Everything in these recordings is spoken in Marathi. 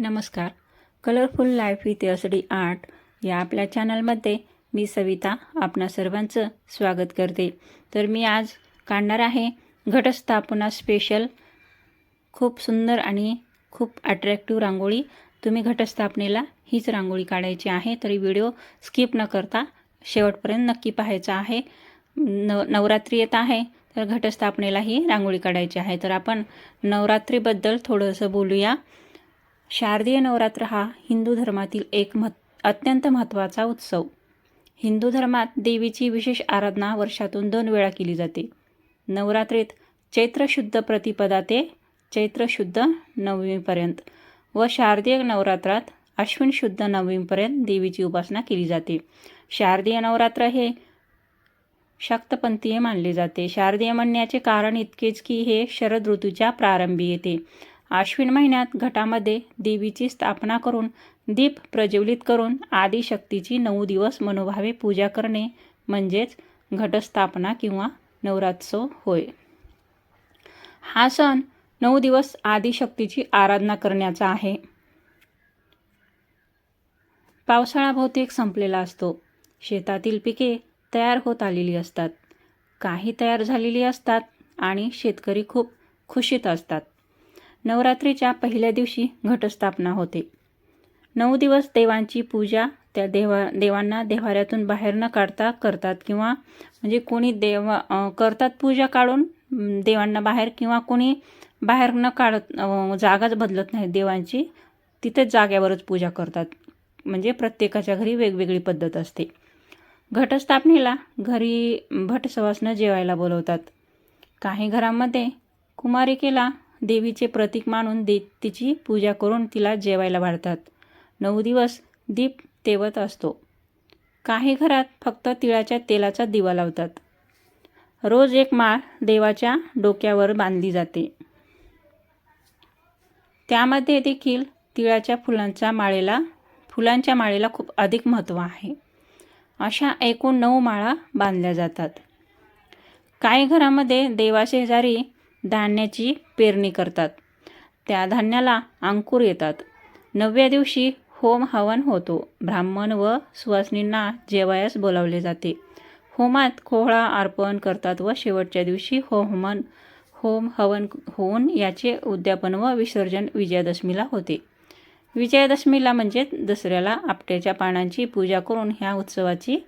नमस्कार. Colourful life with S D art या आपल्या चॅनलमध्ये मी सविता आपणा सर्वांचं स्वागत करते. तर मी आज काढणार आहे घटस्थापना स्पेशल खूप सुंदर आणि खूप अट्रॅक्टिव्ह रांगोळी. तुम्ही घटस्थापनेला हीच रांगोळी काढायची आहे तरी व्हिडिओ स्किप न करता शेवटपर्यंत नक्की पाहायचा आहे. नव नवरात्री येत आहे तर घटस्थापनेला ही रांगोळी काढायची आहे. तर आपण नवरात्रीबद्दल थोडंसं बोलूया. शारदीय नवरात्र हा हिंदू धर्मातील एक मह अत्यंत महत्त्वाचा उत्सव. हिंदू धर्मात देवीची विशेष आराधना वर्षातून दोन वेळा केली जाते. नवरात्रीत चैत्र शुद्ध प्रतिपदा ते चैत्र शुद्ध नवमीपर्यंत व शारदीय नवरात्रात अश्विन शुद्ध नवमीपर्यंत देवीची उपासना केली जाते. शारदीय नवरात्र हे शाक्तपंथीय मानले जाते. शारदीय म्हणण्याचे कारण इतकेच की हे शरद ऋतूच्या प्रारंभी येते. आश्विन महिन्यात घटामध्ये देवीची स्थापना करून दीप प्रज्वलित करून आदिशक्तीची नऊ दिवस मनोभावे पूजा करणे म्हणजेच घटस्थापना किंवा नवरात्सव होय. हा सण नऊ दिवस आदिशक्तीची आराधना करण्याचा आहे. पावसाळा बहुतेक संपलेला असतो. शेतातील पिके तयार होत आलेली असतात. काही तयार झालेली असतात आणि शेतकरी खूप खुशीत असतात. नवरात्रीच्या पहिल्या दिवशी घटस्थापना होते. नऊ दिवस देवांची पूजा त्या देवा देवांना देवाऱ्यातून बाहेर न काढता करतात किंवा म्हणजे कोणी देवा करतात पूजा काढून देवांना बाहेर किंवा कोणी बाहेर न काढत जागाच बदलत नाही. देवांची तिथेच जाग्यावरच पूजा करतात. म्हणजे प्रत्येकाच्या घरी वेगवेगळी पद्धत असते. घटस्थापनेला घरी भटसवासनं जेवायला बोलवतात. काही घरांमध्ये कुमारिकेला देवीचे प्रतीक मानून दे तिची पूजा करून तिला जेवायला वाढतात. नऊ दिवस दीप तेवत असतो. काही घरात फक्त तिळाच्या तेलाचा दिवा लावतात. रोज एक माळ देवाच्या डोक्यावर बांधली जाते. त्यामध्ये देखील तिळाच्या फुलांच्या माळेला फुलांच्या माळेला खूप अधिक महत्त्व आहे. अशा एकूण नऊ माळा बांधल्या जातात. काही घरामध्ये देवाशेजारी धान्याची पेरणी करतात. त्या धान्याला अंकुर येतात. नवव्या दिवशी होम हवन होतो. ब्राह्मण व सुवासिनींना जेवायास बोलावले जाते. होमात खोहळा अर्पण करतात व शेवटच्या दिवशी होमन होम हवन होऊन याचे उद्यापन व विसर्जन विजयादशमीला होते. विजयादशमीला म्हणजे दसऱ्याला आपट्याच्या पानांची पूजा करून ह्या उत्सवाची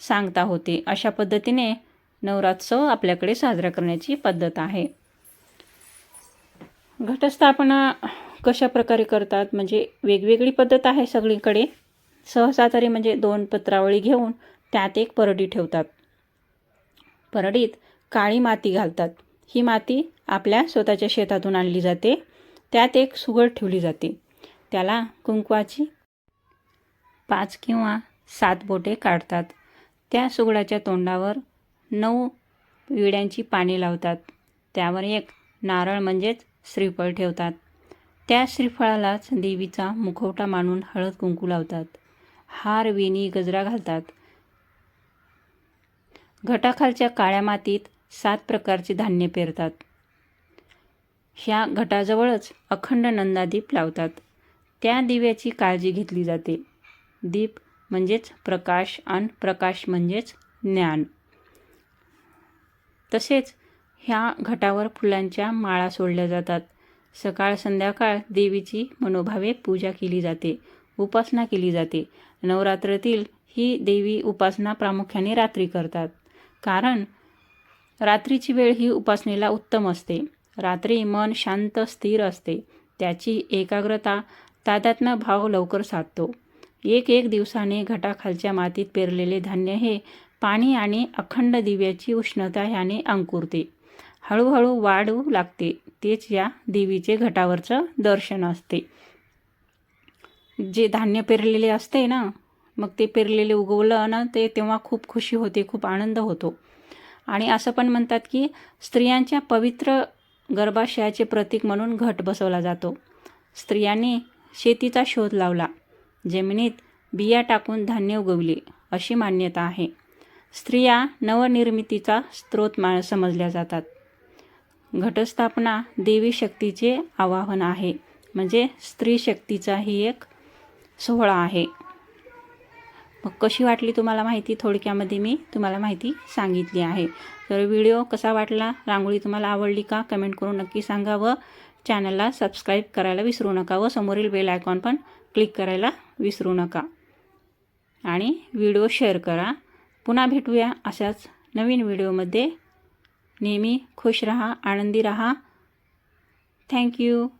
सांगता होते. अशा पद्धतीने नवरात्सव आपल्याकडे साजरा करण्याची पद्धत आहे. घटस्थापना कशा प्रकारे करतात? म्हणजे वेगवेगळी पद्धत आहे सगळीकडे. सहसा तरी म्हणजे दोन पत्रावळी घेऊन त्यात एक परडी ठेवतात. परडीत काळी माती घालतात. ही माती आपल्या स्वतःच्या शेतातून आणली जाते. त्यात एक सुगड ठेवली जाते. त्याला कुंकवाची पाच किंवा सात बोटे काढतात. त्या सुगडाच्या तोंडावर नऊ विड्यांची पाने लावतात. त्यावर एक नारळ म्हणजेच श्रीफळ ठेवतात. त्या श्रीफळालाच देवीचा मुखवटा मानून हळद कुंकू लावतात. हार वेणी गजरा घालतात. घटाखालच्या काळ्या मातीत सात प्रकारचे धान्य पेरतात. ह्या घटाजवळच अखंड नंदादीप लावतात. त्या दिव्याची काळजी घेतली जाते. दीप म्हणजेच प्रकाश आणि प्रकाश म्हणजेच ज्ञान. तसेच ह्या घटावर फुलांच्या माळा सोडल्या जातात. सकाळ संध्याकाळ देवीची मनोभावे पूजा केली जाते उपासना केली जाते. नवरात्रातील ही देवी उपासना प्रामुख्याने रात्री करतात. कारण रात्रीची वेळ ही उपासनेला उत्तम असते. रात्री मन शांत स्थिर असते. त्याची एकाग्रता तादात्म्य भाव लवकर साधतो. एक एक दिवसाने घटाखालच्या मातीत पेरलेले धान्य हे पाणी आणि अखंड दिव्याची उष्णता ह्याने अंकुरते. हळूहळू वाढू लागते. तेच या देवीचे घटावरचं दर्शन असते. जे धान्य पेरलेले असते ना मग ते पेरलेले उगवलं ना ते तेव्हा खूप खुशी होते खूप आनंद होतो. आणि असं पण म्हणतात की स्त्रियांच्या पवित्र गर्भाशयाचे प्रतीक म्हणून घट बसवला जातो. स्त्रियांनी शेतीचा शोध लावला. जमिनीत बिया टाकून धान्य उगवले अशी मान्यता आहे. स्त्रिया नवनिर्मितीचा स्रोत मा समजल्या जातात. घटस्थापना देवी शक्तीचे आवाहन आहे. म्हणजे स्त्री शक्तीचा ही एक सोहळा आहे. मग कशी वाटली तुम्हाला माहिती? थोडक्यामध्ये मी तुम्हाला माहिती सांगितली आहे. तर व्हिडिओ कसा वाटला? रांगोळी तुम्हाला आवडली का? कमेंट करून नक्की सांगा व चॅनलला सबस्क्राईब करायला विसरू नका व समोरील बेल आयकॉन पण क्लिक करायला विसरू नका. आणि व्हिडिओ शेअर करा. पुन्हा भेटूया अशाच नवीन व्हिडिओमध्ये. नेहमी खुश रहा आनंदी रहा. थँक्यू